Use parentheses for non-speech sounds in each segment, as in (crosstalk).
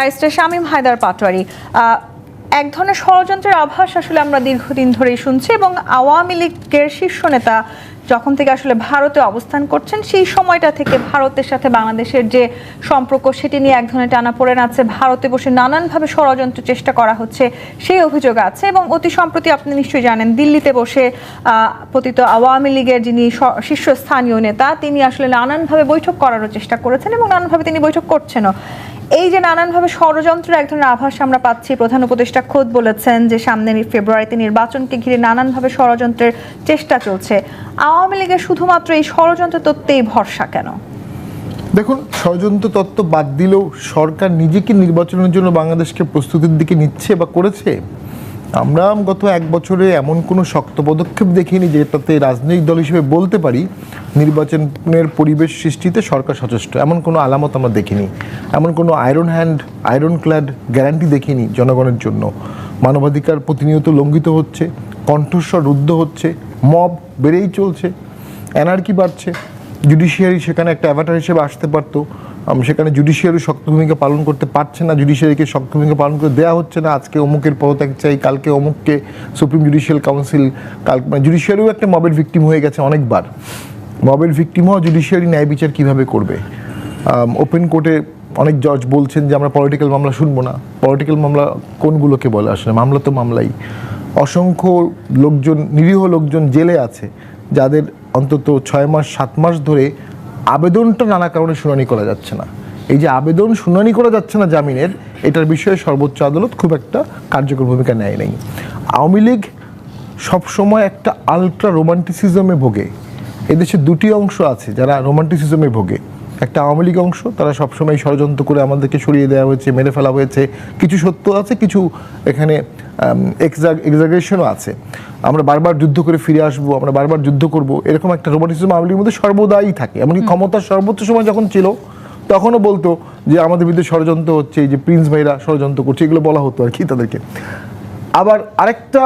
Barrister Shamim Haider Patwari. এক ধরনের ষড়যন্ত্রের আভাস আসলে আমরা দীর্ঘদিন ধরেই শুনছি এবং আওয়ামী লীগের শীর্ষ নেতা যখন থেকে আসলে ভারতে অবস্থান করছেন, সেই সময়টা থেকে ভারতের সাথে বাংলাদেশের যে সম্পর্ক, সেটি নিয়ে এক ধরনের টানাপোড়েন আছে। ভারতে বসে নানানভাবে ষড়যন্ত্র চেষ্টা করা হচ্ছে, সেই অভিযোগ আছে এবং অতি সম্প্রতি আপনি নিশ্চয়ই জানেন, দিল্লিতে বসে পতিত আওয়ামী লীগের যিনি শীর্ষস্থানীয় নেতা, তিনি আসলে নানানভাবে বৈঠক করারও চেষ্টা করেছেন এবং নানানভাবে তিনি বৈঠক করছেনও। এই যে নানানভাবে ষড়যন্ত্রের এক ধরনের আভাস আমরা পাচ্ছি, প্রধান উপদেষ্টা খোদ বলেছেন যে সামনের ফেব্রুয়ারিতে নির্বাচনকে ঘিরে নানানভাবে ষড়যন্ত্রের চেষ্টা চলছে। আওয়ামী লীগের শুধুমাত্র এই ষড়যন্ত্র তত্ত্বেই ভরসা কেন? দেখুন, ষড়যন্ত্র তত্ত্ব বাদ দিলেও সরকার নিজেকে নির্বাচনের জন্য বাংলাদেশকে প্রস্তুতির দিকে নিচ্ছে বা করেছে? আমরা গত এক বছরে এমন কোনো শক্ত পদক্ষেপ দেখিনি যেটাতে রাজনৈতিক দল হিসেবে বলতে পারি নির্বাচনের পরিবেশ সৃষ্টিতে সরকার সচেষ্ট। এমন কোনো আলামত আমরা দেখিনি। এমন কোনো iron hand iron clad guarantee দেখিনি জনগণের জন্য। মানবাধিকার প্রতিনিয়ত লঙ্ঘিত হচ্ছে, কণ্ঠস্বর রুদ্ধ হচ্ছে, মব বেড়েই চলছে এনার্কি বাড়ছে জুডিশিয়ারি সেখানে একটা অ্যাভাটার হিসেবে আসতে পারতো সেখানে জুডিশিয়ারি শক্ত ভূমিকা পালন করতে পারছে না জুডিশিয়ারিকে শক্ত ভূমিকা পালন করে দেওয়া হচ্ছে না, আজকে অমুকের পদত্যাগ চাই, কালকে অমুককে সুপ্রিম জুডিশিয়াল কাউন্সিল কাল মানে জুডিশিয়ারিও একটা মবের ভিকটিম হয়ে গেছে অনেকবার। মবের ভিকটিম হওয়া জুডিশিয়ারি ন্যায় বিচার কীভাবে করবে? ওপেন কোর্টে অনেক জজ বলছেন যে, আমরা পলিটিক্যাল মামলা শুনব না। পলিটিক্যাল মামলা কোনগুলোকে বলে? আসলে মামলা তো মামলাই। অসংখ্য লোকজন, নিরীহ লোকজন জেলে আছে, যাদের অন্তত ছয় মাস, সাত মাস ধরে আবেদনটা নানা কারণে শুনানি করা যাচ্ছে না। এই যে আবেদন শুনানি করা যাচ্ছে না জামিনের, এটার বিষয়ে সর্বোচ্চ আদালত খুব একটা কার্যকর ভূমিকা নেয় নাই। আওয়ামী লীগ সবসময় একটা আলট্রা রোমান্টিসিজমে ভোগে। এদেশে দুটি অংশ আছে যারা রোমান্টিসিজমে ভোগে। একটা আওয়ামী লীগ অংশ তারা সবসময় ষড়যন্ত্র করে আমাদেরকে সরিয়ে দেওয়া হয়েছে মেরে ফেলা হয়েছে। কিছু সত্য আছে কিছু এখানে এক্সাগ্রেশনও আছে। আমরা বারবার যুদ্ধ করে ফিরে আসব আমরা বারবার যুদ্ধ করব এরকম একটা রোমান্টিসিজম আওয়ামী লীগের মধ্যে সর্বদাই থাকে। এমনকি ক্ষমতার সর্বোচ্চ সময় যখন ছিল তখনও বলতো যে আমাদের বিরুদ্ধে ষড়যন্ত্র হচ্ছে এই যে প্রিন্স ভাইরা ষড়যন্ত্র করছে এগুলো বলা হতো আর কি তাদেরকে। আবার আরেকটা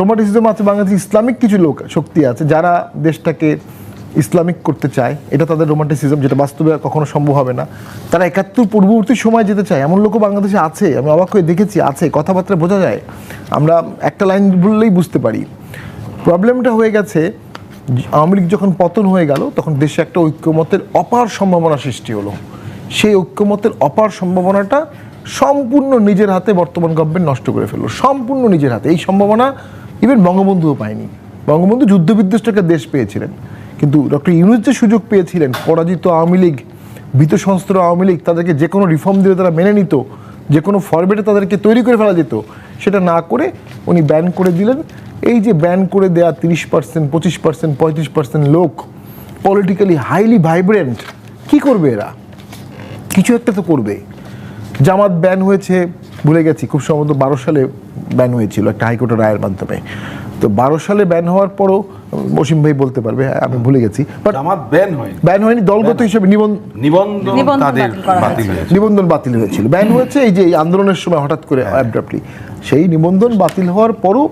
রোমান্টিসিজম আছে বাংলাদেশে ইসলামিক কিছু লোক শক্তি আছে যারা দেশটাকে ইসলামিক করতে চায়, এটা তাদের রোমান্টিসিজম যেটা বাস্তবে কখনো সম্ভব হবে না। তারা একাত্তর পূর্ববর্তী সময় যেতে চায়, এমন লোকও বাংলাদেশে আছে, আমি অবাক হয়ে দেখেছি, আছে, কথাবার্তা বোঝা যায়। আমরা একটা লাইন বললেই বুঝতে পারি। প্রবলেমটা হয়ে গেছে, আওয়ামী লীগ যখন পতন হয়ে গেল, তখন দেশে একটা ঐক্যমতের অপার সম্ভাবনা সৃষ্টি হলো। সেই ঐক্যমতের অপার সম্ভাবনাটা সম্পূর্ণ নিজের হাতে বর্তমান গভর্নমেন্ট নষ্ট করে ফেলল। সম্পূর্ণ নিজের হাতে। এই সম্ভাবনা ইভেন বঙ্গবন্ধুও পায়নি। বঙ্গবন্ধু যুদ্ধবিধ্বস্ত একটা দেশ পেয়েছিলেন। কিন্তু ডক্টর ইউনুস যে সুযোগ পেয়েছিলেন, পরাজিত আওয়ামী লীগ, ভীত সংস্থার আওয়ামী লীগ, তাদেরকে যে কোনো রিফর্ম দিলে তারা মেনে নিত, যে কোনো ফরম্যাটে তাদেরকে তৈরি করে ফেলা যেত, সেটা না করে উনি ব্যান করে দিলেন। এই যে ব্যান করে দেয়া তিরিশ পার্সেন্ট পঁচিশ পার্সেন্ট পঁয়ত্রিশ পার্সেন্ট লোক পলিটিক্যালি হাইলি ভাইব্রেন্ট কি করবে এরা? কিছু একটা তো করবে। জামাত ব্যান হয়েছে, ভুলে গেছি, খুব সম্ভবত বারো সালে ব্যান হয়েছিল একটা হাইকোর্টের রায়ের মাধ্যমে। তো বারো সালে ব্যান হওয়ার পরও মসিম ভাই বলতে পারবে হ্যাঁ, আমি ভুলে গেছি। বাট জামাত ব্যান হয় ব্যান হয়নি দলগত হিসেবে নিবন্ধ নিবন্ধন নিবন্ধন তাদের বাতিল হয়েছিল। ব্যান হয়েছে এই যে এই আন্দোলনের সময় হঠাৎ করে অ্যাব্রাপ্টলি সেই নিবন্ধন বাতিল হওয়ার পরও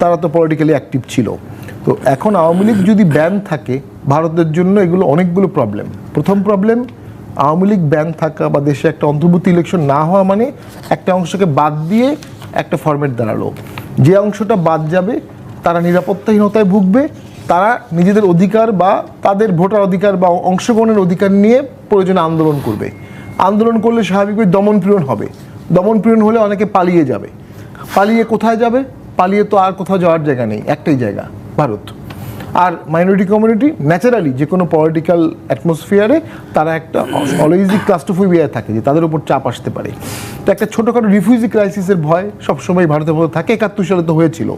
তারা তো পলিটিক্যালি অ্যাক্টিভ ছিল। তো এখন আওয়ামী লীগ যদি ব্যান থাকে ভারতের জন্য এগুলো অনেকগুলো প্রবলেম প্রথম প্রবলেম আওয়ামী লীগ ব্যান থাকা বা দেশে একটা অন্তর্বর্তী ইলেকশন না হওয়া মানে একটা অংশকে বাদ দিয়ে একটা ফরম্যাট দাঁড়াল। যে অংশটা বাদ যাবে, তারা নিরাপত্তাহীনতায় ভুগবে, তারা নিজেদের অধিকার বা তাদের ভোটার অধিকার বা অংশগ্রহণের অধিকার নিয়ে প্রয়োজনে আন্দোলন করবে। আন্দোলন করলে স্বাভাবিকভাবে দমনপীড়ন হবে। দমনপীড়ন হলে অনেকে পালিয়ে যাবে। পালিয়ে কোথায় যাবে? পালিয়ে তো আর কোথাও যাওয়ার জায়গা নেই, একটাই জায়গা, ভারত। আর মাইনরিটি কমিউনিটি ন্যাচারালি যে কোনো পলিটিক্যাল অ্যাটমসফিয়ারে তারা একটা অলওয়েজই ক্লাস্টোফোবিয়ায় থাকে, যে তাদের উপর চাপ আসতে পারে। তো একটা ছোটোখাটো রিফিউজি ক্রাইসিসের ভয় সবসময় ভারতের মধ্যে থাকে, একাত্তর সালে তো হয়েছিল।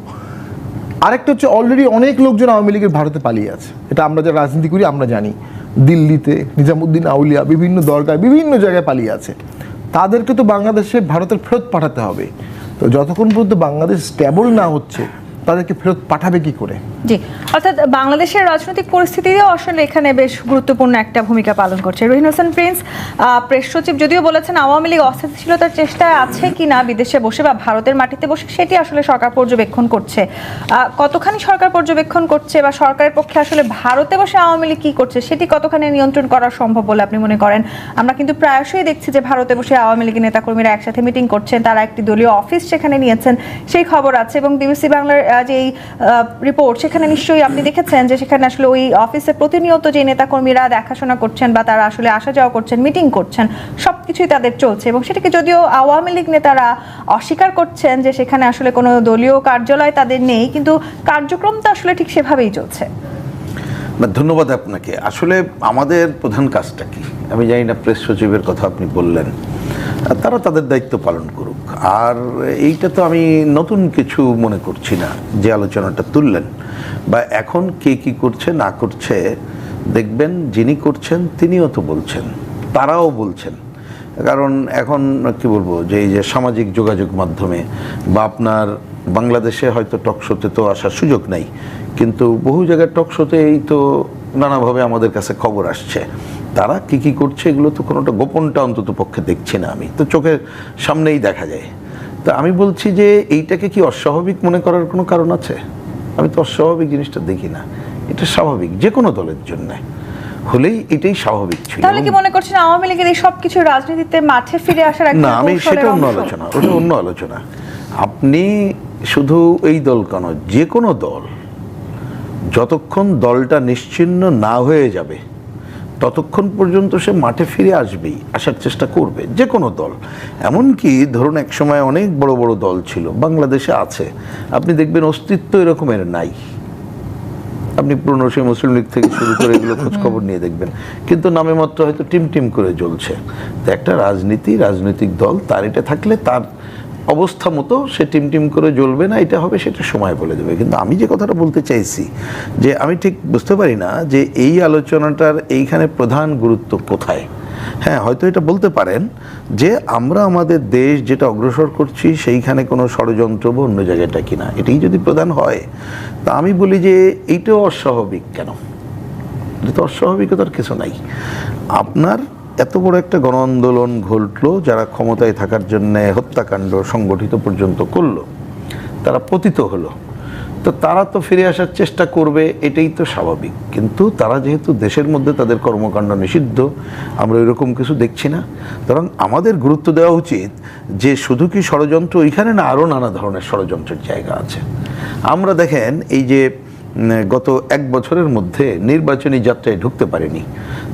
আরেকটা হচ্ছে অলরেডি অনেক লোকজন আওয়ামী লীগের ভারতে পালিয়ে আছে। এটা আমরা যারা রাজনীতি করি, আমরা জানি। দিল্লিতে, নিজামুদ্দিন আউলিয়া, বিভিন্ন দরগায়, বিভিন্ন জায়গায় পালিয়ে আছে। তাদেরকে তো বাংলাদেশে ভারতের ফেরত পাঠাতে হবে। তো যতক্ষণ পর্যন্ত বাংলাদেশ স্ট্যাবল না হচ্ছে তাদেরকে ফেরত পাঠাবে কি করে? জি, অর্থাৎ বাংলাদেশের রাজনৈতিক পরিস্থিতিও আসলে এখানে বেশ গুরুত্বপূর্ণ একটা ভূমিকা পালন করছে। রহিন হোসেন, প্রিন্স প্রেস সচিব যদিও বলেছেন আওয়ামী লীগ অস্থিতিশীলতার চেষ্টায় আছে কিনা বিদেশে বসে বা ভারতের মাটিতে বসে, সেটি আসলে সরকার পর্যবেক্ষণ করছে। কতখানি সরকার পর্যবেক্ষণ করছে বা সরকারের পক্ষে আসলে ভারতে বসে আওয়ামী লীগ কি করছে, সেটি কতখানি নিয়ন্ত্রণ করা সম্ভব বলে আপনি মনে করেন? আমরা কিন্তু প্রায়শই দেখছি যে ভারতে বসে আওয়ামী লীগের নেতাকর্মীরা একসাথে মিটিং করছেন, তারা একটি দলীয় অফিস সেখানে নিয়েছেন, সেই খবর আছে এবং বিবিসি বাংলার যে রিপোর্ট সেখানে নিশ্চয়ই আপনি দেখেছেন যে সেখানে আসলে ওই অফিসে প্রতিনিয়ত যে নেতাকর্মীরা দেখাশোনা করছেন বা তারা আসলে আসা যাওয়া করছেন মিটিং করছেন সব কিছুই তাদের চলছে এবং সেটাকে যদিও আওয়ামী লীগ নেতারা অস্বীকার করছেন যে সেখানে আসলে কোনো দলীয় কার্যালয় তাদের নেই, কিন্তু কার্যক্রম তো আসলে ঠিক সেভাবেই চলছে। ধন্যবাদ আপনাকে। আসলে আমাদের প্রধান কাজটা কি? আমি জানি না, প্রেস সচিবের কথা আপনি বললেন। তারা তাদের দায়িত্ব পালন করুক। আর এইটা তো আমি নতুন কিছু মনে করছি না, যে আলোচনাটা তুললেন। বা এখন কে কি করছে, না করছে, দেখবেন যিনি করছেন, তিনিও তো বলছেন, তারাও বলছেন। কারণ এখন কি বলব, যে এই যে সামাজিক যোগাযোগ মাধ্যমে বা আপনার বাংলাদেশে হয়তো টক শোতে তো আসার সুযোগ নাই, কিন্তু বহু জায়গায় টক শোতে এই তো নানাভাবে আমাদের কাছে খবর আসছে। তারা কি কি করছে এগুলো তো কোনোটা গোপনটা অন্তত পক্ষে দেখছি না আমি। তো চোখের সামনেই দেখা যায়। তা আমি বলছি যে এইটাকে কি অস্বাভাবিক মনে করার কোনো কারণ আছে? আমি তো অস্বাভাবিক জিনিসটা দেখি না। এটা স্বাভাবিক যে কোনো দলের জন্য। হলেই এটাই স্বাভাবিক ছিল। তাহলে কি মনে করছেন আওয়ামী লীগের এই সবকিছু রাজনীতিতে মাঠে ফিরে আসার একটা না আমি সেটা অন্য আলোচনা ওটা অন্য আলোচনা। আপনি শুধু এই দল কেন যে কোনো দল যতক্ষণ দলটা নিশ্চিহ্ন না হয়ে যাবে ততক্ষণ পর্যন্ত সে মাঠে ফিরে আসবেই, আসার চেষ্টা করবে যে কোনো দল। এমনকি ধরুন এক সময় অনেক বড় বড় দল ছিল, বাংলাদেশে আছে। আপনি দেখবেন অস্তিত্ব এরকমের নাই। আপনি পুরনো সেই মুসলিম লীগ থেকে শুরু করে এগুলো খোঁজখবর নিয়ে দেখবেন। কিন্তু নামে মাত্র হয়তো টিম টিম করে জ্বলছে। তো একটা রাজনীতি, রাজনৈতিক দল, তার এটা থাকলে তার অবস্থা মতো সে টিম টিম করে জ্বলবে না, এটা হবে সেটা সময় বলে দেবে। কিন্তু আমি যে কথাটা বলতে চাইছি, যে আমি ঠিক বুঝতে পারি না যে এই আলোচনাটার এইখানে প্রধান গুরুত্ব কোথায়। হ্যাঁ হয়তো এটা বলতে পারেন যে আমরা আমাদের দেশ যেটা অগ্রসর করছি সেইখানে কোনো ষড়যন্ত্র বা অন্য জায়গাটা কিনা। এটাই যদি প্রধান হয়, তা আমি বলি যে এইটাও অস্বাভাবিক কেন? এটা তো অস্বাভাবিকতার কিছু নাই। আপনার এত বড় একটা গণ আন্দোলন ঘটলো, যারা ক্ষমতায় থাকার জন্য হত্যাকাণ্ড সংগঠিত পর্যন্ত করল, তারা পতিত হলো। তো তারা তো ফিরে আসার চেষ্টা করবে, এটাই তো স্বাভাবিক। কিন্তু তারা যেহেতু দেশের মধ্যে তাদের কর্মকাণ্ড নিষিদ্ধ, আমরা এরকম কিছু দেখছি না। সুতরাং আমাদের গুরুত্ব দেওয়া উচিত যে শুধু কি ষড়যন্ত্র, ওইখানে না আরও নানা ধরনের ষড়যন্ত্রের জায়গা আছে। আমরা দেখেন এই যে গত এক বছরের মধ্যে নির্বাচনী যাত্রায় ঢুকতে পারেনি।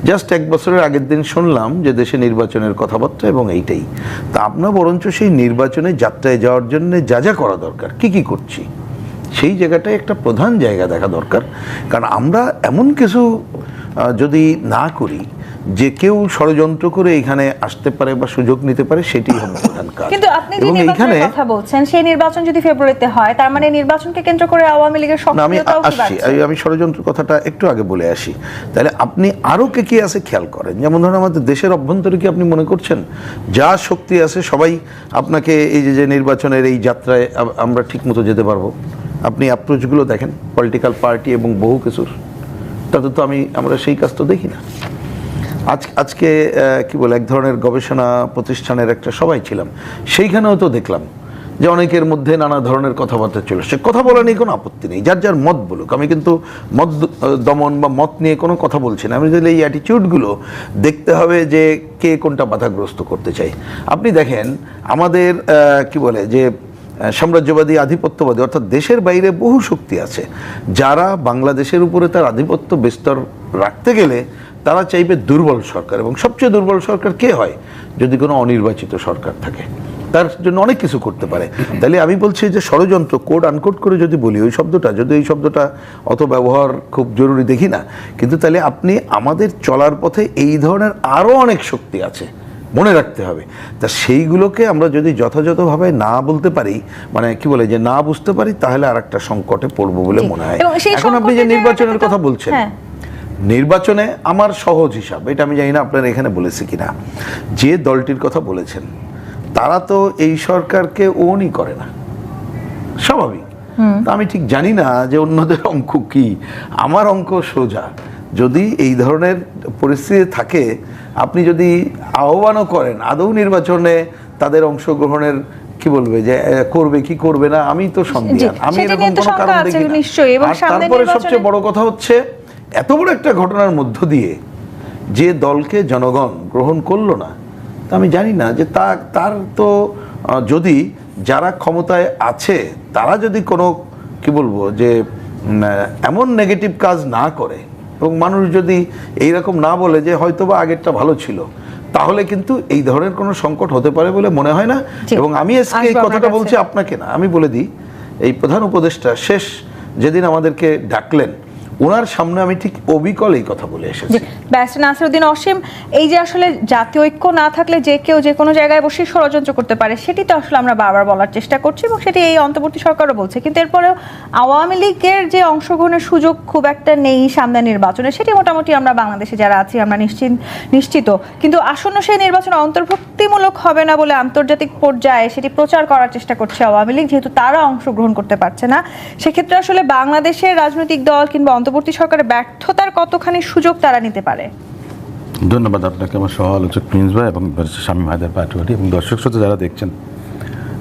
জাস্ট এক বছরের আগের দিন শুনলাম যে দেশে নির্বাচনের কথাবার্তা এবং এইটাই। তা আপনার বরঞ্চ সেই নির্বাচনে যাত্রায় যাওয়ার জন্য যা যা করা দরকার, কি কি করছি? সেই জায়গাটায় একটা প্রধান জায়গা দেখা দরকার। কারণ আমরা এমন কিছু যদি না করি যে কেউ ষড়যন্ত্র করে এখানে আসতে পারে বা সুযোগ নিতে পারে সেটি হবে প্রধান কাজ। কিন্তু আপনি যে নির্বাচনের কথা বলছেন সেই নির্বাচন যদি ফেব্রুয়ারিতে হয় তার মানে নির্বাচনকে কেন্দ্র করে আওয়ামী লীগের সক্রিয়তাও কি বাড়ছে? আমি- ষড়যন্ত্র কথাটা একটু আগে বলে আসি। তাহলে আপনি আরও কে কে আছে খেয়াল করেন? যেমন ধরুন আমাদের দেশের অভ্যন্তরে কি আপনি মনে করছেন? যা শক্তি আছে সবাই আপনাকে এই যে যে নির্বাচনের এই যাত্রায় আমরা ঠিকমতো যেতে পারব। আপনি অ্যাপ্রোচগুলো দেখেন পলিটিক্যাল পার্টি এবং বহু কিছুর। তাতে তো আমি আমরা সেই কাজ তো দেখি না। আজ, আজকে কি বলে, এক ধরনের গবেষণা প্রতিষ্ঠানের একটা সবাই ছিলাম। সেইখানেও তো দেখলাম যে অনেকের মধ্যে নানা ধরনের কথাবার্তা চলে সে কথা বলা নিয়ে কোনো আপত্তি নেই। যার যার মত বলুক। আমি কিন্তু মত দমন বা মত নিয়ে কোনো কথা বলছি না। আমি যদি এই অ্যাটিটিউডগুলো দেখতে হবে যে কে কোনটা বাধাগ্রস্ত করতে চাই আপনি দেখেন, আমাদের কি বলে, যে সাম্রাজ্যবাদী আধিপত্যবাদী অর্থাৎ দেশের বাইরে বহু শক্তি আছে। যারা বাংলাদেশের উপরে তার আধিপত্য বিস্তর রাখতে গেলে তারা চাইবে দুর্বল সরকার এবং সবচেয়ে দুর্বল সরকার কে হয় যদি কোনো অনির্বাচিত সরকার থাকে? তার জন্য অনেক কিছু করতে পারে। তাহলে আমি বলছি যে ষড়যন্ত্র কোড আনকোড করে যদি বলি ওই শব্দটা যদি এই শব্দটা অত ব্যবহার খুব জরুরি দেখি না কিন্তু তাহলে আপনি আমাদের চলার পথে এই ধরনের আরও অনেক শক্তি আছে মনে রাখতে হবে। তা সেইগুলোকে আমরা যদি যথাযথভাবে না বলতে পারি মানে কি বলে যে না বুঝতে পারি তাহলে আর একটা সংকটে পড়ব বলে মনে হয়। এখন আপনি যে নির্বাচনের কথা বলছেন হ্যাঁ। নির্বাচনে আমার সহজ হিসাব এটা আমি জানি না আপনারা এখানে বলেছি কিনা যে দলটির কথা বলেছেন তারা তো এই সরকারকে ওনই করে না। স্বাভাবিক। তা আমি ঠিক জানি না যে অন্যদের অঙ্ক কি। আমার অঙ্ক সোজা। যদি এই ধরনের পরিস্থিতি থাকে আপনি যদি আহ্বানও করেন আদৌ নির্বাচনে তাদের অংশগ্রহণের কি বলবে যে করবে কি করবে না আমি তো সন্দেহ আমি এরকম কোনো কারণ দেখি না। তারপরে সবচেয়ে বড় কথা হচ্ছে এত বড় একটা ঘটনার মধ্য দিয়ে যে দলকে জনগণ গ্রহণ করল না তা আমি জানি না যে তা তার তো যদি যারা ক্ষমতায় আছে তারা যদি কোনো কি বলব যে এমন নেগেটিভ কাজ না করে এবং মানুষ যদি এইরকম না বলে যে হয়তোবা আগেরটা ভালো ছিল তাহলে কিন্তু এই ধরনের কোনো সংকট হতে পারে বলে মনে হয় না। এবং আমি আজকে এই কথাটা বলছি আপনাকে না আমি বলে দিই এই প্রধান উপদেষ্টা শেষ যেদিন আমাদেরকে ডাকলেন ওনার সামনে আমি ঠিক অবিকল এই কথা বলে এসেছি। ব্যারিস্টার নাসিরুদ্দিন অসীম, এই যে আসলে জাতীয় ঐক্য না থাকলে যে কেউ যে কোনো জায়গায় বসে ষড়যন্ত্র করতে পারে, সেটি তো আসলে আমরা বারবার বলার চেষ্টা করছি এবং সেটি এই অন্তর্বর্তী সরকারও বলছে। কিন্তু এরপরেও আওয়ামী লীগের যে অংশগ্রহণের সুযোগ খুব একটা নেই সামনে নির্বাচনে, সেটি মোটামুটি আমরা বাংলাদেশে যারা আছি আমরা নিশ্চিত নিশ্চিত। কিন্তু আসন্ন সেই নির্বাচন অন্তর্ভুক্তিমূলক হবে না বলে আন্তর্জাতিক পর্যায়ে সেটি প্রচার করার চেষ্টা করছে আওয়ামী লীগ, যেহেতু তারা অংশগ্রহণ করতে পারছে না। সেক্ষেত্রে আসলে বাংলাদেশের রাজনৈতিক দল কিংবা অন্তর্বর্তী সরকারের ব্যর্থতার কতখানি সুযোগ তারা নিতে পারে? ধন্যবাদ আপনাকে, আমার সহ আলোচক প্রিন্স ভাই এবং স্বামী হায়দার পাটোয়ারি এবং দর্শক শ্রোতা যারা দেখছেন।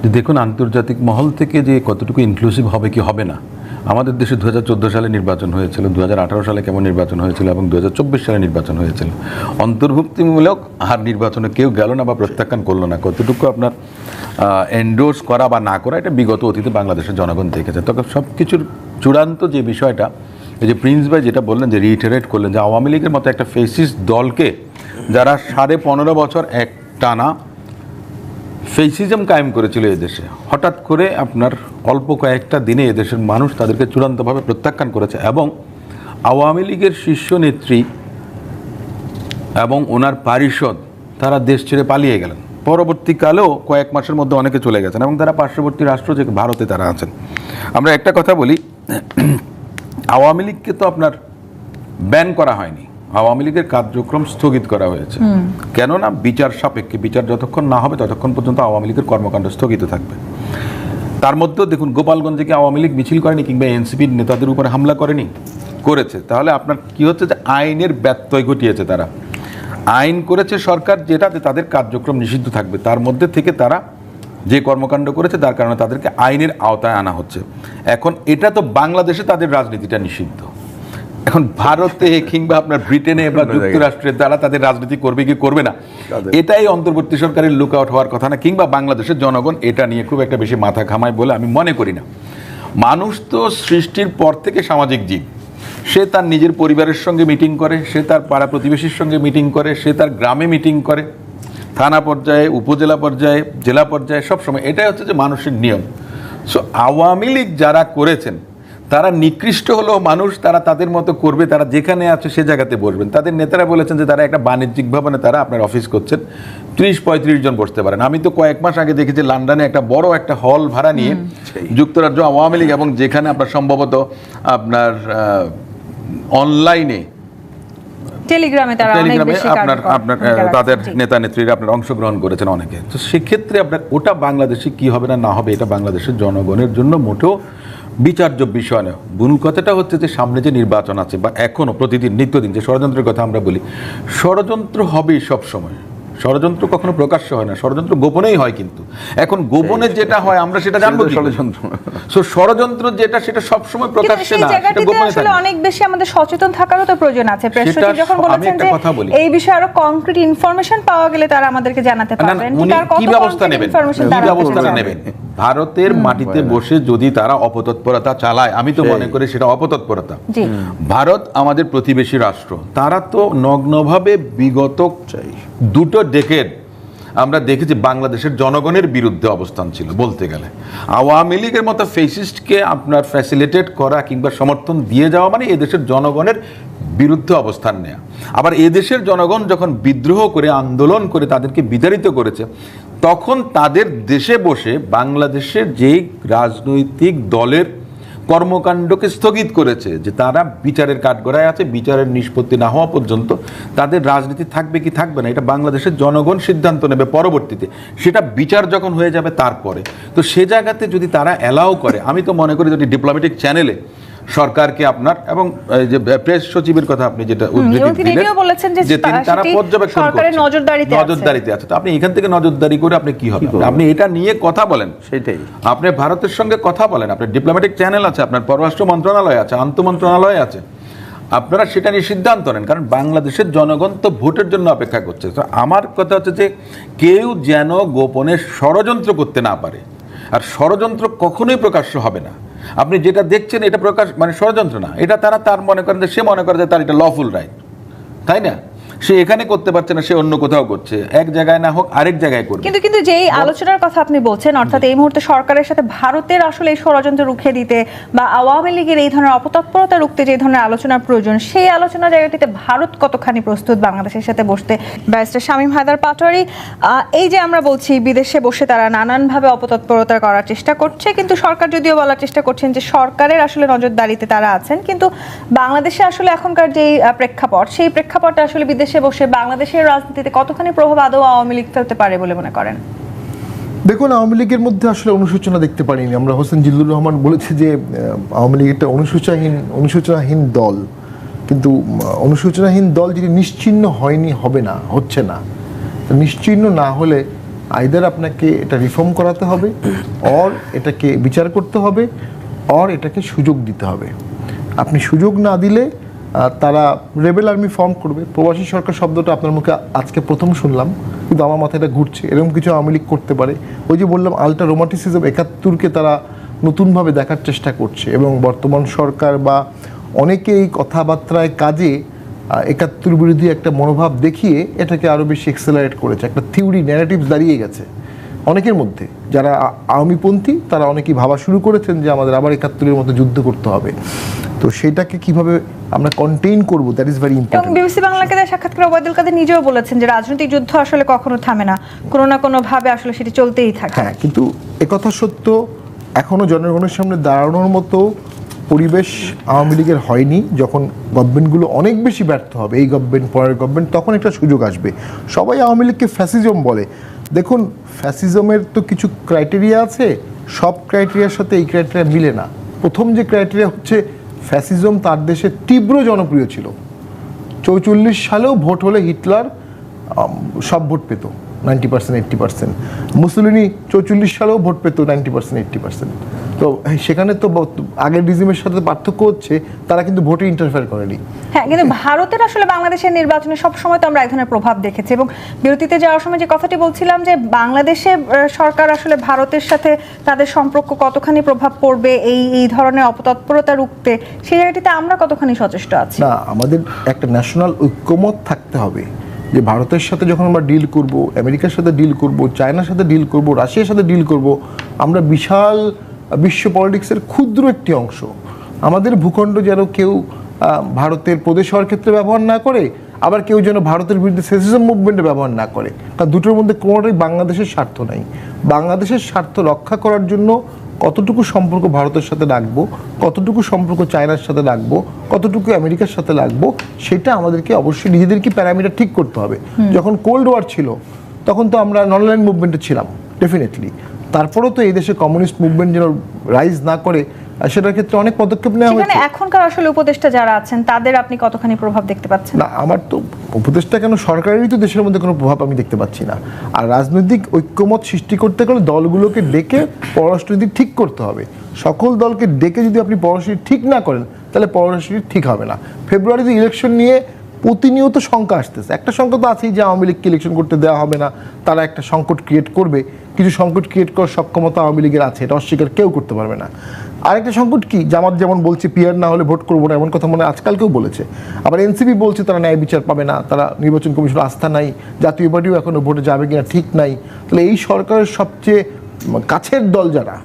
যে দেখুন, আন্তর্জাতিক মহল থেকে যে কতটুকু ইনক্লুসিভ হবে কি হবে না, আমাদের দেশে দু হাজার চোদ্দ সালে নির্বাচন হয়েছিল, দুহাজার আঠারো সালে কেমন নির্বাচন হয়েছিল এবং দুহাজার চব্বিশ সালে নির্বাচন হয়েছিল। অন্তর্ভুক্তিমূলক আর নির্বাচনে কেউ গেল না বা প্রত্যাখ্যান করল না, কতটুকু আপনার এন্ডোর্স করা বা না করা, এটা বিগত অতীতে বাংলাদেশের জনগণ দেখেছে। তবে সব কিছুর চূড়ান্ত যে বিষয়টা এই যে প্রিন্স ভাই যেটা বললেন যে রিটারেট করলেন যে আওয়ামী লীগের মতো একটা ফেসিস দলকে যারা সাড়ে পনেরো বছর এক টানা ফেসিজম কায়েম করেছিল এদেশে হঠাৎ করে আপনার অল্প কয়েকটা দিনে এদেশের মানুষ তাদেরকে চূড়ান্তভাবে প্রত্যাখ্যান করেছে এবং আওয়ামী লীগের শীর্ষ নেত্রী এবং ওনার পারিষদ তারা দেশ ছেড়ে পালিয়ে গেলেন। পরবর্তীকালেও কয়েক মাসের মধ্যে অনেকে চলে গেছেন এবং তারা পার্শ্ববর্তী রাষ্ট্র যে ভারতে তারা আছেন। আমরা একটা কথা বলি আওয়ামী লীগকে তো আপনার ব্যান করা হয়নি। আওয়ামী লীগের কার্যক্রম স্থগিত করা হয়েছে। কেননা বিচার সাপেক্ষে বিচার যতক্ষণ না হবে ততক্ষণ পর্যন্ত আওয়ামী লীগের কর্মকাণ্ড স্থগিত থাকবে। তার মধ্যেও দেখুন গোপালগঞ্জে কি আওয়ামী লীগ মিছিল করেনি কিংবা এনসিপির নেতাদের উপরে হামলা করেনি? করেছে। তাহলে আপনার কি হচ্ছে যে আইনের ব্যত্যয় ঘটিয়েছে তারা। আইন করেছে সরকার যেটাতে তাদের কার্যক্রম নিষিদ্ধ থাকবে। তার মধ্যে থেকে তারা যে কর্মকাণ্ড করেছে তার কারণে তাদেরকে আইনের আওতায় আনা হচ্ছে। এখন এটা তো বাংলাদেশে তাদের রাজনীতিটা নিষিদ্ধ। এখন ভারতে কিংবা আপনার ব্রিটেনে বা অন্য জায়গায়। যুক্তরাষ্ট্রে তারা তাদের রাজনীতি করবে কি করবে না এটাই অন্তর্বর্তী সরকারের লুক আউট হওয়ার কথা না কিংবা বাংলাদেশের জনগণ এটা নিয়ে খুব একটা বেশি মাথা ঘামায় বলে আমি মনে করি না। মানুষ তো সৃষ্টির পর থেকে সামাজিক জীব। সে তার নিজের পরিবারের সঙ্গে মিটিং করে সে তার পাড়া প্রতিবেশীর সঙ্গে মিটিং করে সে তার গ্রামে মিটিং করে। থানা পর্যায়ে উপজেলা পর্যায়ে জেলা পর্যায়ে সব সময় এটাই হচ্ছে যে মানুষের নিয়ম। সো আওয়ামী লীগ যারা করেছেন তারা নিকৃষ্ট হলেও মানুষ তারা তাদের মতো করবে তারা যেখানে আছে সে জায়গাতে বসবেন। তাদের নেতারা বলেছেন যে তারা একটা বাণিজ্যিক ভবনে তারা আপনার অফিস করছেন। ত্রিশ পঁয়ত্রিশ জন বসতে পারেন। আমি তো কয়েক মাস আগে দেখেছি লন্ডনে একটা বড় একটা হল ভাড়া নিয়ে যুক্তরাজ্য আওয়ামী লীগ এবং যেখানে আপনার সম্ভবত আপনার অনলাইনে টেলিগ্রামে তারা টেলিগ্রামে আপনার আপনার। তাদের নেতা নেত্রীরা আপনার অংশগ্রহণ করেছেন অনেকে। তো সেক্ষেত্রে আপনার ওটা বাংলাদেশে কি হবে না না হবে এটা বাংলাদেশের জনগণের জন্য মোটেও বিচার্য বিষয় নয়। মূল কথাটা হচ্ছে যে সামনে যে নির্বাচন আছে বা এখনও প্রতিদিন নিত্যদিন যে ষড়যন্ত্রের কথা আমরা বলি ষড়যন্ত্র হবেই সব সময় ষড়যন্ত্র কখনো প্রকাশ্য হয় না ষড়যন্ত্র গোপনেই হয় কিন্তু। এখন গোপনে যেটা হয় আমরা সেটা জানব ষড়যন্ত্র। সো ষড়যন্ত্র যেটা সেটা সবসময় সময় প্রকাশ্যে না সেটা গোপনে আসলে থাকে। অনেক বেশি আমাদের সচেতন থাকারও তো প্রয়োজন আছে। প্রেস যখন আমি বলেছেন একটা যে কথা বলি। এই বিষয়ে আরও কংক্রিট ইনফরমেশন পাওয়া গেলে তারা আমাদেরকে জানাতে পারবেন। কি ব্যবস্থা নেবেন? কি ব্যবস্থা নেবেন? ভারতের মাটিতে বসে যদি তারা অপতৎপরতা চালায় আমি তো মনে করি সেটা অপতৎপরতা। ভারত আমাদের প্রতিবেশী রাষ্ট্র। তারা তো নগ্নভাবে বিগত দুটো ডেকেড আমরা দেখেছি বাংলাদেশের জনগণের বিরুদ্ধে অবস্থান ছিল বলতে গেলে। আওয়ামী লীগের মতো ফেসিস্টকে আপনার ফ্যাসিলিটেট করা কিংবা সমর্থন দিয়ে যাওয়া মানে এদেশের জনগণের বিরুদ্ধে অবস্থান নেওয়া আবার এদেশের জনগণ যখন বিদ্রোহ করে আন্দোলন করে তাদেরকে বিতাড়িত করেছে তখন তাদের দেশে বসে বাংলাদেশের যেই রাজনৈতিক দলের কর্মকাণ্ডকে স্থগিত করেছে, যে তারা বিচারের কাঠগড়ায় আছে, বিচারের নিষ্পত্তি না হওয়া পর্যন্ত তাদের রাজনীতি থাকবে কি থাকবে না, এটা বাংলাদেশের জনগণ সিদ্ধান্ত নেবে পরবর্তীতে। সেটা বিচার যখন হয়ে যাবে তারপরে। তো সে জায়গাতে যদি তারা অ্যালাউ করে, আমি তো মনে করি যদি ডিপ্লোম্যাটিক চ্যানেলে সরকারকে আপনার এবং যে প্রেস সচিবের কথা আপনি যেটা উদ্ধৃতি দিলেন, এটিও বলেছেন যে তিনি তারা পর্যবেক্ষণ সরকারের নজরদারিতে আছে। নজরদারিতে আছে। তো আপনি এখান থেকে নজরদারি করে আপনি কি হবে আপনি এটা নিয়ে কথা বলেন। সেটাই। আপনি ভারতের সঙ্গে কথা বলেন। আপনার ডিপ্লোম্যাটিক চ্যানেল আছে আপনার পররাষ্ট্র মন্ত্রণালয় আছে আন্তঃ মন্ত্রণালয় আছে। আপনারা সেটা নিয়ে সিদ্ধান্ত নেন কারণ বাংলাদেশের জনগণ তো ভোটের জন্য অপেক্ষা করছে। তো আমার কথা হচ্ছে যে কেউ যেন গোপনে ষড়যন্ত্র করতে না পারে। আর ষড়যন্ত্র কখনোই প্রকাশ্য হবে না। আপনি যেটা দেখছেন এটা প্রকাশ মানে ষড়যন্ত্র না। এটা তারা তার মনে করেন যে সে মনে করে যে তার এটা লফুল রাইট তাই না? সে এখানে করতে পারছে না সে অন্য কোথাও করছে। এক জায়গায় না হোক আরেক জায়গায় করবে। কিন্তু কিন্তু যেই আলোচনার কথা আপনি বলছেন অর্থাৎ এই মুহূর্তে সরকারের সাথে ভারতের আসলে এই ষড়যন্ত্র রুখে দিতে বা আওয়ামী লীগের এই ধরনের অপতৎপরতা রুখতে যে ধরনের আলোচনার প্রয়োজন সেই আলোচনা জায়গাটিতে ভারত কতখানি প্রস্তুত বাংলাদেশের সাথে বসতে? ব্যারিস্টার শামীম হায়দার পাটোয়ারি এই যে আমরা বলছি বিদেশে বসে তারা নানানভাবে অপতৎপরতা করার চেষ্টা করছে কিন্তু সরকার যদিও বলার চেষ্টা করছেন যে সরকারের আসলে নজরদারিতে তারা আছেন কিন্তু বাংলাদেশে আসলে এখনকার যেই প্রেক্ষাপট সেই প্রেক্ষাপটে আসলে বিদেশে বসে বাংলাদেশের রাজনীতিতে কতখানি প্রভাব আদৌ আওয়ামী লীগ ফেলতে পারে বলে মনে করেন? দেখুন, আওয়ামী লীগের মধ্যে আসলে অনুশোচনা দেখতে পারিনি। আমরা হোসেন জিল্লুর রহমান বলেছে যে আওয়ামী লীগ একটা অনুশোচনাহীন অনুশোচনাহীন দল। কিন্তু অনুশোচনাহীন দল যেটি নিশ্চিহ্ন হয়নি, হবে না, হচ্ছে না। তো নিশ্চিহ্ন না হলে আইদার আপনাকে এটা রিফর্ম করাতে হবে অর এটাকে বিচার করতে হবে অর এটাকে সুযোগ দিতে হবে। আপনি সুযোগ না দিলে তারা রেবেল আর্মি ফর্ম করবে। প্রবাসী সরকার শব্দটা আপনার মুখে আজকে প্রথম শুনলাম, কিন্তু আমার মাথায় এটা ঘুরছে। এরকম কিছু আওয়ামী লীগ করতে পারে। ওই যে বললাম আলট্রা রোমাটিসিজম একাত্তরকে তারা নতুনভাবে দেখার চেষ্টা করছে এবং বর্তমান সরকার বা অনেকে এই কথাবার্তায় কাজে একাত্তর বিরোধী একটা মনোভাব দেখিয়ে এটাকে আরও বেশি এক্সেলারেট করেছে। একটা থিওরি ন্যারেটিভস দাঁড়িয়ে গেছে। অনেকের মধ্যে। যারা আওয়ামীপন্থী তারা অনেকেই ভাবা শুরু করেছেন যে আমাদের আবার একাত্তরের মতো যুদ্ধ করতে হবে। তো সেটাকে কীভাবে আমরা কন্টেইন করব? That is very important BBC বাংলাকে দেওয়া সাক্ষাৎকারে ওবায়দুল কাদের নিজেও বলেছেন যে রাজনৈতিক যুদ্ধ আসলে কখনো থামে না। কোনো না কোনো ভাবে আসলে সেটি চলতেই থাকে। হ্যাঁ কিন্তু একথা সত্য এখনও জনগণের সামনে দাঁড়ানোর মতো পরিবেশ আওয়ামী লীগের হয়নি যখন গভর্নমেন্টগুলো অনেক বেশি ব্যর্থ হবে। এই গভর্নমেন্ট পরের গভর্নমেন্ট তখন একটা সুযোগ আসবে। সবাই আওয়ামী লীগকে ফ্যাসিজম বলে। দেখুন ফ্যাসিজমের তো কিছু ক্রাইটেরিয়া আছে, সব ক্রাইটেরিয়ার সাথে এই ক্রাইটেরিয়া মিলে না। প্রথম যে ক্রাইটেরিয়া হচ্ছে ফ্যাসিজম তার দেশে তীব্র জনপ্রিয় ছিল। চৌচল্লিশ সালেও ভোট হলে হিটলার সব ভোট পেত ninety percent eighty percent Mussolini চৌচল্লিশ সালেও ভোট পেত নাইনটি পার্সেন্ট এইট্টি পার্সেন্ট তো সেখানে তো আগের রিজিমের সাথে পার্থক্য হচ্ছে তারা কিন্তু ভোটে ইন্টারফেয়ার করেনি। হ্যাঁ কিন্তু ভারতের আসলে বাংলাদেশের নির্বাচনে সবসময় তো আমরা এক ধরনের প্রভাব দেখেছি এবং বিরতিতে যাওয়ার সময় যে কথাটি বলছিলাম যে বাংলাদেশে সরকার আসলে ভারতের সাথে তাদের সম্পর্ক কতখানি প্রভাব পড়বে এই এই ধরনের অপতৎপরতা রুখতে সেই জায়গাটিতে আমরা কতখানি সচেষ্ট আছি? না আমাদের একটা ন্যাশনাল ঐক্যমত থাকতে হবে যে ভারতের সাথে যখন আমরা ডিল করব আমেরিকার সাথে ডিল করব চায়নার সাথে ডিল করব রাশিয়ার সাথে ডিল করব আমরা বিশাল বিশ্ব পলিটিক্সের ক্ষুদ্র একটি অংশ। আমাদের ভূখণ্ড যেন কেউ ভারতের প্রদেশ হওয়ার ক্ষেত্রে ব্যবহার না করে আবার কেউ যেন ভারতের বিরুদ্ধে সেসিজম মুভমেন্টে ব্যবহার না করে। কারণ দুটোর মধ্যে কোনোটাই বাংলাদেশের স্বার্থ নাই। বাংলাদেশের স্বার্থ রক্ষা করার জন্য কতটুকু সম্পর্ক ভারতের সাথে রাখব কতটুকু সম্পর্ক চায়নার সাথে রাখব কতটুকু আমেরিকার সাথে রাখব সেটা আমাদেরকে অবশ্যই নিজেদেরকে প্যারামিটার ঠিক করতে হবে। যখন কোল্ড ওয়ার ছিল তখন তো আমরা নন লাইন মুভমেন্টে ছিলাম ডেফিনেটলি তারপরেও তো এই দেশে কমিউনিস্ট মুভমেন্ট যেন রাইজ না করে সেটার ক্ষেত্রে অনেক পদক্ষেপ নেওয়া হয়েছে। এখনকার আসলে উপদেষ্টা যারা আছেন তাদের আপনি কতখানি প্রভাব দেখতে পাচ্ছেন? না আমার তো উপদেষ্টা কেন সরকারেরই তো দেশের মধ্যে কোনো প্রভাব আমি দেখতে পাচ্ছি না। আর রাজনৈতিক ঐক্যমত সৃষ্টি করতে গেলে দলগুলোকে ডেকে পররাষ্ট্রনীতি ঠিক করতে হবে। সকল দলকে ডেকে যদি আপনি পররাষ্ট্রনীতি ঠিক না করেন তাহলে পররাষ্ট্রনীতি ঠিক হবে না। ফেব্রুয়ারিতে ইলেকশন নিয়ে প্রতিনিয়ত শঙ্কা আসতেছে। একটা শঙ্কা তো আছেই যে আওয়ামী লীগকে ইলেকশন করতে দেওয়া হবে না, তারা একটা সংকট ক্রিয়েট করবে। কিছু সংকট ক্রিয়েট করার সক্ষমতা আওয়ামী লীগের আছে, এটা অস্বীকার কেউ করতে পারবে না। আরেকটা সংকট কি? জামাত যেমন বলছে, পিয়ার না হলে ভোট করব না, এমন কথা মনে আজকালকেও বলেছে। আবার এনসিপি বলছে, তারা ন্যায় বিচার পাবে না, তারা নির্বাচন কমিশন আস্থা নাই, জাতীয় পার্টিও এখনও ভোটে যাবে কিনা ঠিক নাই। তাহলে এই সরকারের সবচেয়ে কাছের দল যারা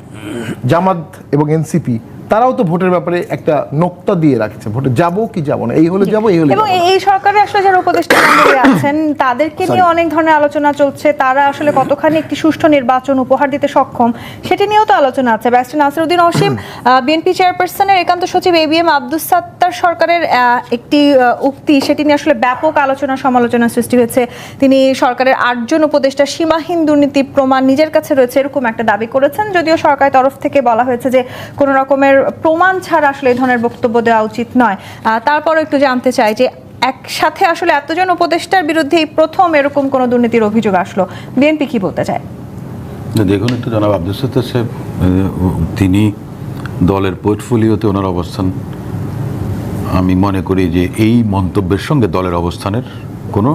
জামাত এবং এনসিপি তারাও তো ভোটের ব্যাপারে একটা নোক্তা দিয়ে রাখছে। ভোটে যাব কি যাব না? এই হলে যাব এই হলে এবং এই- সরকারে আসলে যারা উপদেষ্টা মন্ডলী আছেন (coughs) তাদেরকে নিয়ে অনেক ধরনের আলোচনা চলছে। তারা আসলে কতখানি একটি সুষ্ঠু নির্বাচন উপহার দিতে সক্ষম সেটি নিয়েও তো আলোচনা আছে। ব্যারিস্টার নাসিরউদ্দিন অসীম (coughs) বিএনপি চেয়ারপারসনের একান্ত সচিব A B M Abdus Sattar সরকারের একটি উক্তি সেটি নিয়ে আসলে ব্যাপক আলোচনা সমালোচনা সৃষ্টি হয়েছে। তিনি সরকারের আটজন উপদেষ্টা সীমাহীন দুর্নীতি প্রমাণ নিজের কাছে রয়েছে এরকম একটা দাবি করেছেন যদিও সরকারের তরফ থেকে বলা হয়েছে যে কোনো রকমের প্রমাণ ছাড়া আসলে এই ধরনের বক্তব্য দেওয়া উচিত নয়। তারপরও একটু জানতে চাই যে একসাথে আসলে এতজন উপদেষ্টার বিরুদ্ধে প্রথম এরকম কোনো দুর্নীতির অভিযোগ আসলো। বিএনপি কি বলতে চায়? দেখুন একটু জনাব আব্দুল সত্তার সাহেব তিনি দলের পোর্টফোলিওতে ওনার অবস্থান। আমি মনে করি যে এই মন্তব্যের সঙ্গে দলের অবস্থানের কোনো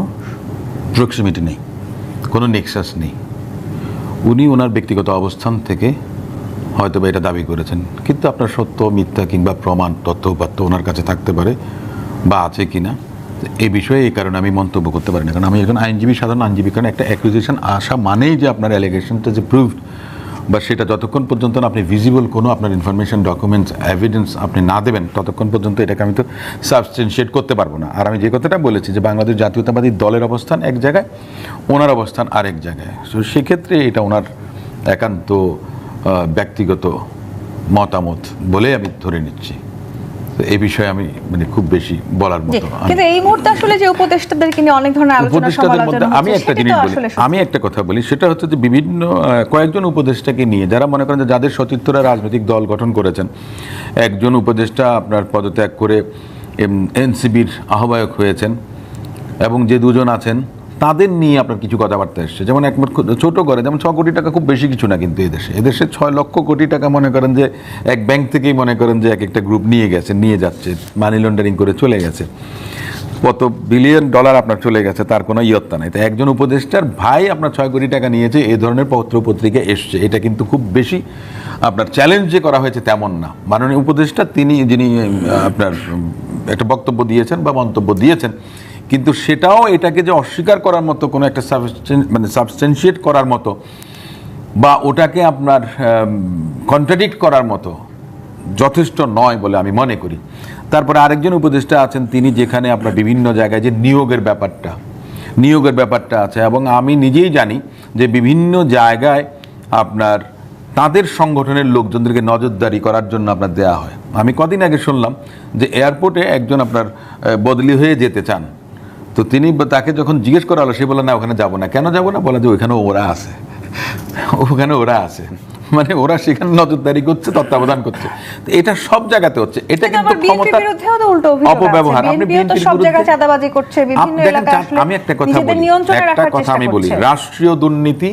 প্রক্সিমিটি নেই, কোনো নেক্সাস নেই। উনি ওনার ব্যক্তিগত অবস্থান থেকে হয়তো এটা দাবি করেছেন। কিন্তু আপনার সত্য, মিথ্যা কিংবা প্রমাণ, তথ্য উপাত্য ওনার কাছে থাকতে পারে বা আছে কিনা এই বিষয়ে এই কারণে আমি মন্তব্য করতে পারি না। কারণ আমি এখন আইনজীবী, সাধারণ আইনজীবী, কারণ একটা অ্যাকুইজিশন আসা মানেই যে আপনার অ্যালিগেশনটা যে প্রুভড বা সেটা যতক্ষণ পর্যন্ত না আপনি ভিজিবল কোনো আপনার ইনফরমেশন ডকুমেন্টস এভিডেন্স আপনি না দেবেন, ততক্ষণ পর্যন্ত এটাকে আমি তো সাবস্টেনশিয়েট করতে পারব না। আর আমি যে কথাটা বলেছি যে বাংলাদেশ জাতীয়তাবাদী দলের অবস্থান এক জায়গায়, ওনার অবস্থান আরেক জায়গায়। তো সেক্ষেত্রে এটা ওনার একান্ত ব্যক্তিগত মতামত বলে আমি ধরে নিচ্ছি। তো এই বিষয়ে আমি মানে খুব বেশি বলার মতো কিন্তু এই মুহূর্তে আসলে যে উপদেষ্টাদেরকে নিয়ে অনেক ধরনের আলোচনা সমালোচনা আমি একটা জিনিস বলি আমি একটা কথা বলি সেটা হচ্ছে যে বিভিন্ন কয়েকজন উপদেষ্টাকে নিয়ে যারা মনে করেন যে যাদের সতীর্থরা রাজনৈতিক দল গঠন করেছেন একজন উপদেষ্টা আপনার পদত্যাগ করে এনসিবির আহ্বায়ক হয়েছেন এবং যে দুজন আছেন তাদের নিয়ে আপনার কিছু কথাবার্তা এসছে। যেমন এক ছোট করে, যেমন ছ কোটি টাকা খুব বেশি কিছু না কিন্তু এদেশে। এদেশে ছয় লক্ষ কোটি টাকা মনে করেন যে এক ব্যাংক থেকেই মনে করেন যে এক একটা গ্রুপ নিয়ে গেছে, নিয়ে যাচ্ছে মানি লন্ডারিং করে চলে গেছে। কত বিলিয়ন ডলার আপনার চলে গেছে, তার কোনো ইয়ত্তা নাই। তো একজন উপদেষ্টার ভাই আপনার ছয় কোটি টাকা নিয়েছে, এ ধরনের পত্র পত্রিকা এসছে। এটা কিন্তু খুব বেশি আপনার চ্যালেঞ্জ যে করা হয়েছে তেমন না। মাননীয় উপদেষ্টা, তিনি, যিনি আপনার একটা বক্তব্য দিয়েছেন বা মন্তব্য দিয়েছেন কিন্তু সেটাও এটাকে যে অস্বীকার করার মতো কোনো একটা মানে সাবস্টেন্সিয়েট করার মতো বা ওটাকে আপনার কন্ট্রাডিক্ট করার মতো যথেষ্ট নয় বলে আমি মনে করি। তারপরে আরেকজন উপদেষ্টা আছেন, তিনি যেখানে আপনার বিভিন্ন জায়গায় যে নিয়োগের ব্যাপারটা নিয়োগের ব্যাপারটা আছে এবং আমি নিজেই জানি যে বিভিন্ন জায়গায় আপনার তাদের সংগঠনের লোকজনদেরকে নজরদারি করার জন্য আপনার দেয়া হয়। আমি কদিন আগে শুনলাম যে এয়ারপোর্টে একজন আপনার বদলি হয়ে যেতে চান। তো তিনি তাকে যখন জিজ্ঞেস করা হলো সে বলে না ওখানে যাব না। কেন যাব না? বলে যে ওইখানে ওরা আছে। ওখানে ওরা আছে। মানে ওরা সেখানে নজরদারি করছে তত্ত্বাবধান করছে। তো এটা সব জায়গাতে হচ্ছে। এটা কিন্তু কিন্তু ক্ষমতা বিরুদ্ধেও তো উল্টো অভিযোগ আছে। অপব্যবহার। আপনি সব জায়গায় চাঁদাবাজি করছে, বিভিন্ন এলাকায় আমি একটা কথা বলি। একটা কথা আমি বলি। রাষ্ট্রীয় দুর্নীতি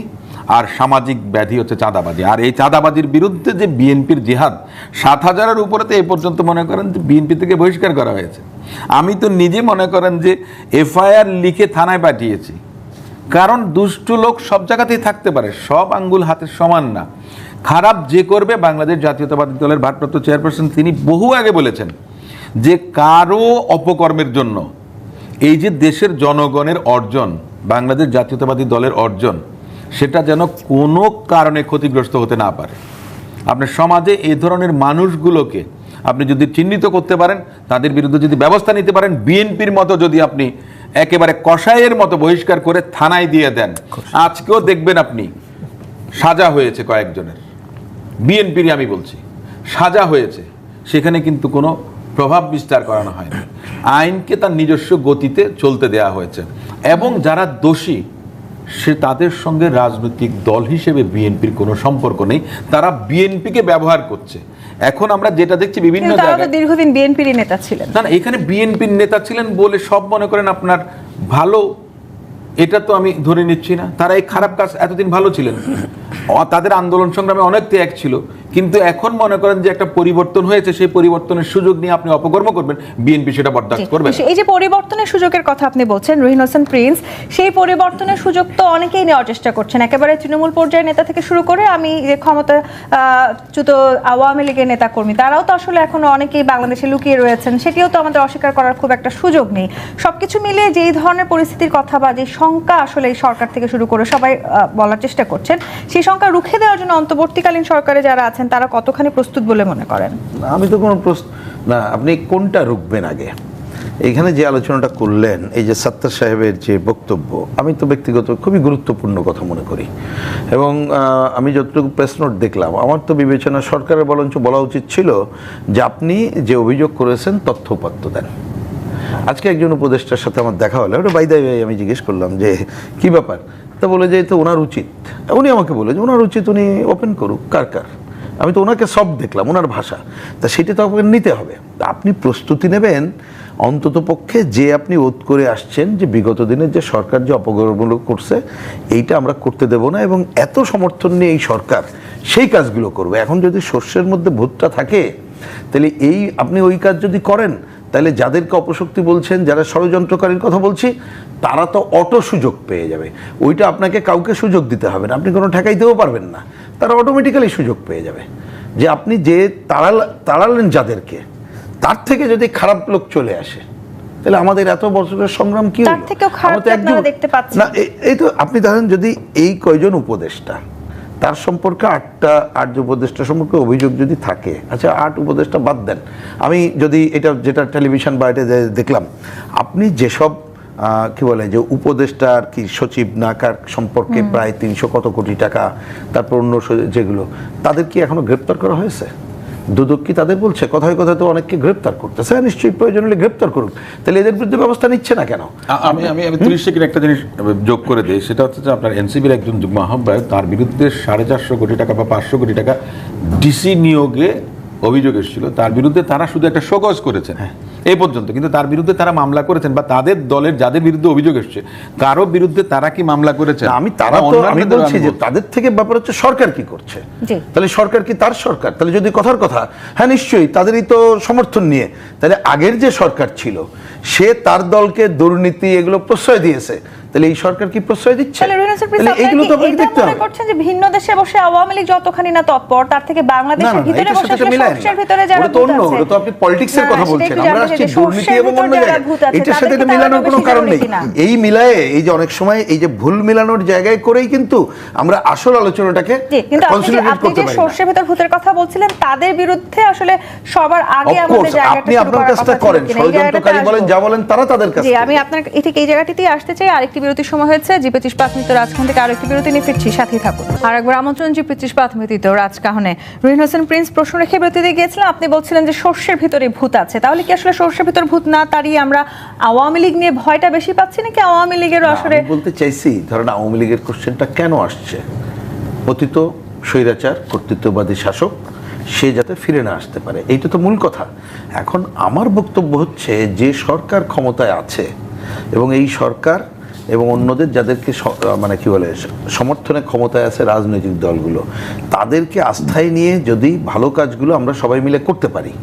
আর সামাজিক ব্যাধি হচ্ছে চাঁদাবাজি। আর এই চাঁদাবাজির বিরুদ্ধে যে বিএনপির জিহাদ সাত হাজারের উপরে তো এ পর্যন্ত মনে করেন যে বিএনপি থেকে বহিষ্কার করা হয়েছে। আমি তো নিজে মনে করেন যে এফআইআর লিখে থানায় পাঠিয়েছি। কারণ দুষ্টু লোক সব জায়গাতেই থাকতে পারে, সব আঙ্গুল হাতের সমান না। খারাপ যে করবে বাংলাদেশ জাতীয়তাবাদী দলের ভারপ্রাপ্ত চেয়ারপারসন, তিনি বহু আগে বলেছেন যে কারও অপকর্মের জন্য, এই যে দেশের জনগণের অর্জন, বাংলাদেশ জাতীয়তাবাদী দলের অর্জন, সেটা যেন কোনো কারণে ক্ষতিগ্রস্ত হতে না পারে। আপনার সমাজে এই ধরনের মানুষগুলোকে আপনি যদি চিহ্নিত করতে পারেন তাদের বিরুদ্ধে যদি ব্যবস্থা নিতে পারেন বিএনপির মতো যদি আপনি একেবারে কষাইয়ের মতো বহিষ্কার করে থানায় দিয়ে দেন আজকেও দেখবেন আপনি সাজা হয়েছে কয়েকজনের। বিএনপিরই আমি বলছি সাজা হয়েছে। সেখানে কিন্তু কোনো প্রভাব বিস্তার করানো হয়নি। আইনকে তার নিজস্ব গতিতে চলতে দেয়া হয়েছে। এবং যারা দোষী সে তাদের সঙ্গে রাজনৈতিক দল হিসেবে বিএনপির কোনো সম্পর্ক নেই। তারা বিএনপিকে ব্যবহার করছে। এখন আমরা যেটা দেখছি বিভিন্ন জায়গায় দীর্ঘদিন বিএনপির নেতা ছিলেন। না না এখানে বিএনপির নেতা ছিলেন বলে সব মনে করেন আপনার ভালো এটা তো আমি ধরে নিচ্ছি না। তারা এই খারাপ কাজ এতদিন ভালো ছিলেন। তাদের আন্দোলন সংগ্রামে অনেক ত্যাগ ছিল। কিন্তু এখন মনে করেন যে একটা পরিবর্তন হয়েছে সেই পরিবর্তনের সুযোগ নিয়ে আপনি অপকর্ম করবেন বিএনপি সেটা বরদাস্ত করবে। এই যে পরিবর্তনের সুযোগের কথা আপনি বলছেন রহিন হোসেন প্রিন্স সেই পরিবর্তনের সুযোগ তো অনেকেই নেওয়ার চেষ্টা করছেন। একেবারে তৃণমূল পর্যায়ের নেতা থেকে শুরু করে আমি যে ক্ষমতা চ্যুত আওয়ামী লীগের নেতা কর্মী তারাও তো আসলে এখনও অনেকেই বাংলাদেশে লুকিয়ে রয়েছেন সেটিও তো আমাদের অস্বীকার করার খুব একটা সুযোগ নেই। সবকিছু মিলিয়ে যেই ধরনের পরিস্থিতির কথা বা যে শঙ্কা আসলে এই সরকার থেকে শুরু করে সবাই বলার চেষ্টা করছেন সেই শঙ্কা রুখে দেওয়ার জন্য অন্তর্বর্তীকালীন সরকারে যারা আছেন রাখেন তারা কতখানি প্রস্তুত বলে মনে করেন? আমি তো কোনো না, আপনি কোনটা রুখবেন আগে? এখানে যে আলোচনাটা করলেন, এই যে সত্তার সাহেবের যে বক্তব্য, আমি তো ব্যক্তিগত খুবই গুরুত্বপূর্ণ কথা মনে করি। এবং আমি যতটুকু প্রেস নোট দেখলাম, আমার তো বিবেচনা সরকারের বরঞ্চ বলা উচিত ছিল যে আপনি যে অভিযোগ করেছেন, তথ্য তথ্যপাত্য দেন। আজকে একজন উপদেষ্টার সাথে আমার দেখা হলো। ওটা বাইদাই ভাই আমি জিজ্ঞেস করলাম যে, কি ব্যাপার? তা বলে যে তো ওনার উচিত। উনি আমাকে বলে যে, ওনার উচিত উনি ওপেন করুক। কার কার? আমি তো ওনাকে সব দেখলাম, ওনার ভাষা। তা সেটা তো আপনাকে নিতে হবে। আপনি প্রস্তুতি নেবেন অন্তত পক্ষে যে আপনি ওত করে আসছেন যে বিগত দিনের যে সরকার যে অপকর্মগুলো করছে, এইটা আমরা করতে দেব না এবং এত সমর্থন নিয়ে এই সরকার সেই কাজগুলো করবে। এখন যদি শস্যের মধ্যে ভূতটা থাকে, তাহলে এই আপনি ওই কাজ যদি করেন, তাহলে যাদেরকে অপশক্তি বলছেন, যারা ষড়যন্ত্রকারীর কথা বলছি, তারা তো অটো সুযোগ পেয়ে যাবে। ওইটা আপনাকে কাউকে সুযোগ দিতে হবে না। আপনি কোনো ঠেকাইতেও পারবেন না। তারা অটোমেটিক্যালি সুযোগ পেয়ে যাবে যে আপনি যে তাড়াল তাড়ালেন যাদেরকে তার থেকে যদি খারাপ লোক চলে আসে তাহলে আমাদের এত বছরের সংগ্রাম কি তার হলো? থেকেও খারাপ আমরা তো কি একজন- আপনারা দেখতে পাচ্ছেন? না এই- তো আপনি ধরেন যদি এই কয়জন উপদেষ্টা তার সম্পর্কে আটটা আট উপদেষ্টা সম্পর্কে অভিযোগ যদি থাকে আচ্ছা আট উপদেষ্টা বাদ দেন আমি যদি এটা যেটা টেলিভিশন বা এটা দেখলাম আপনি যেসব কি বলে যে উপদেষ্টা আর কি সচিব নাকার সম্পর্কে প্রায় তিনশো কত কোটি টাকা তারপর অন্য যেগুলো তাদের কি এখনও গ্রেপ্তার করা হয়েছে? দুদক কি তাদের বলছে? কথায় কথায় তো অনেককে গ্রেপ্তার করতেছে। হ্যাঁ, নিশ্চয়ই প্রয়োজন হলে গ্রেপ্তার করুক। তাহলে এদের বিরুদ্ধে ব্যবস্থা নিচ্ছে না কেন? আমি আমি আমি ত্রিশ সেকেন্ড একটা জিনিস যোগ করে দিই। সেটা হচ্ছে যে আপনার এনসিবির একজন যুগ্ম আহ্বায়ক তার বিরুদ্ধে সাড়ে চারশো কোটি টাকা বা পাঁচশো কোটি টাকা ডিসি নিয়োগে অভিযোগ এসেছিল। তার বিরুদ্ধে তারা শুধু একটা শোকজ করেছেন। এই পর্যন্ত। কিন্তু তার বিরুদ্ধে তারা মামলা করেছেন বা তাদের দলের যাদের বিরুদ্ধে অভিযোগ এসছে কারও বিরুদ্ধে তারা কি মামলা করেছে আমি তারা আমি বলছি যে তাদের থেকে ব্যাপার হচ্ছে সরকার কি করছে। তাহলে সরকার কি তার সরকার? তাহলে যদি কথার কথা হ্যাঁ নিশ্চয়ই তাদেরই তো সমর্থন নিয়ে। তাহলে আগের যে সরকার ছিল সে তার দলকে দুর্নীতি এগুলো প্রশ্রয় দিয়েছে। তাহলে এই সরকার কি প্রশ্রয় দিচ্ছে তাহলে এগুলো তো আপনাকে দেখতে হবে করছেন যে ভিন্ন দেশে বসে আওয়ামী লীগ যতখানি না তৎপর তার থেকে বাংলাদেশের ভিতরে বসে। সরষের ভিতরে যারা ওটা তো অন্য, আছে- ওটা তো আপনি politics এর কথা বলছেন। আমরা আসছি দুর্নীতি এবং অন্য জায়গায়। এটার সাথে এটা মিলানোর কোনো কারণ নেই এই মিলায়ে এই যে অনেক সময় এই যে ভুল মিলানোর জায়গায় করেই কিন্তু আমরা আসল আলোচনাটাকে আপনি যে- consolidate আপনি করতে যে পারি। সর্ষের ভেতর ভূতের কথা বলছিলেন তাদের বিরুদ্ধে আসলে সবার আগে আমাদের জায়গাটা আপনি আপনার কাজটা করেন ষড়যন্ত্রকারী বলেন যা বলেন তারা তাদের কাছে জি আমি আপনার ঠিক এই জায়গাটিতেই আসতে চাই আরেকটি বিরতির সময় হয়েছে। জি পঁচিশ পাঁচ মিনিট রাজখান থেকে আরেকটি বিরতি নিয়ে ফিরছি সাথেই থাকুন। আর একবার আমন্ত্রণ জি পঁচিশ পাঁচ রাজকাহনে রুহিন হোসেন প্রিন্স প্রশ্ন রেখে বিরতিতে গিয়েছিলাম। আপনি বলছিলেন যে সর্ষের ভিতরে ভূত আছে। তাহলে কি আসলে সর্ষের ভিতরে ভূত না তাড়িয়ে আমরা আওয়ামী লীগ নিয়ে ভয়টা বেশি পাচ্ছি নাকি আওয়ামী লীগের আসলে বলতে চাইছি ধরেন আওয়ামী লীগের কোশ্চেনটা কেন আসছে? অতীত স্বৈরাচার কর্তৃত্ববাদী শাসক সে যাতে ফিরে না আসতে পারে এইটা তো মূল কথা। এখন আমার বক্তব্য হচ্ছে যে সরকার ক্ষমতায় আছে এবং এই সরকার এবং অন্যদের যাদেরকে মানে কি বলে সমর্থনে ক্ষমতায় আছে রাজনৈতিক দলগুলো, তাদেরকে আস্থায় নিয়ে যদি ভালো কাজগুলো আমরা সবাই মিলে করতে পারি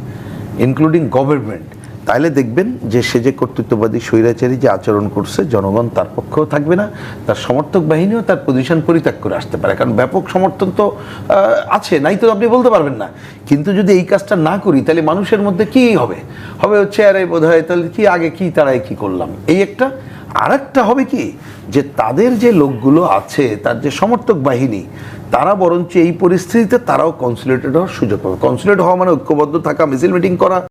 ইনক্লুডিং গভর্নমেন্ট তাহলে দেখবেন যে সে যে কর্তৃত্ববাদী স্বৈরাচারী যে আচরণ করছে, জনগণ তার পক্ষেও থাকবে না, তার সমর্থক বাহিনীও তার পজিশন পরিত্যাগ করে আসতে পারে। কারণ ব্যাপক সমর্থন তো আছে, নাই তো আপনি বলতে পারবেন না। কিন্তু যদি এই কাজটা না করি, তাহলে মানুষের মধ্যে কি হবে? হবে হচ্ছে, আরে বোধ হয় তাহলে কি আগে কি, তারাই কি করলাম? এই একটা আরেকটা হবে কি, যে তাদের যে লোকগুলো আছে, তার যে সমর্থক বাহিনী, তারা বরঞ্চ এই পরিস্থিতিতে তারাও কনসুলেটেড হওয়ার সুযোগ পাবে। কনসুলেট হওয়া মানে ঐক্যবদ্ধ থাকা মিছিল মিটিং করা।